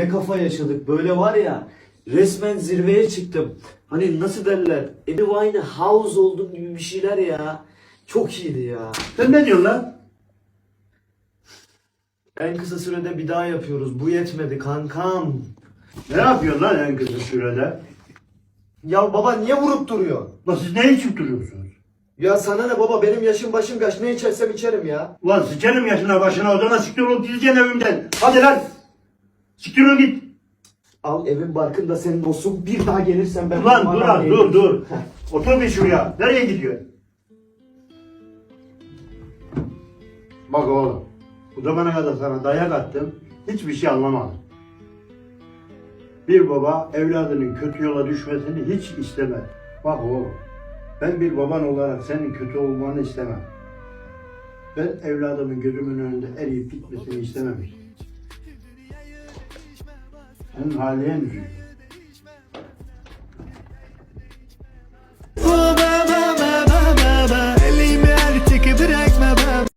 Ne kafa yaşadık böyle var ya resmen zirveye çıktım. Hani nasıl derler Amy Winehouse oldum gibi bir şeyler ya. Çok iyiydi ya. Sen ne diyorsun lan? En kısa sürede bir daha yapıyoruz. Bu yetmedi kankam. Ne yapıyorsun lan en kısa sürede? Ya baba niye vurup duruyor? Lan siz ne içip duruyorsunuz? Ya sana ne baba benim yaşım başım kaç ne içersem içerim ya. Ulan sikerim yaşına başına odana siktir olup gideceksin evimden. Hadi lan. Siktir ol git. Al evin barkında senin olsun bir daha gelirsen ben... Ulan dur değilim. dur dur. Otur bir şuraya. Nereye gidiyor? Bak oğlum. Bu zamana kadar sana dayak attım. Hiçbir şey anlamadım. Bir baba evladının kötü yola düşmesini hiç istemez. Bak oğlum. Ben bir baban olarak senin kötü olmanı istemem. Ben evladımın gözümün önünde eriyip gitmesini istememiştim. Senin üzüldüm.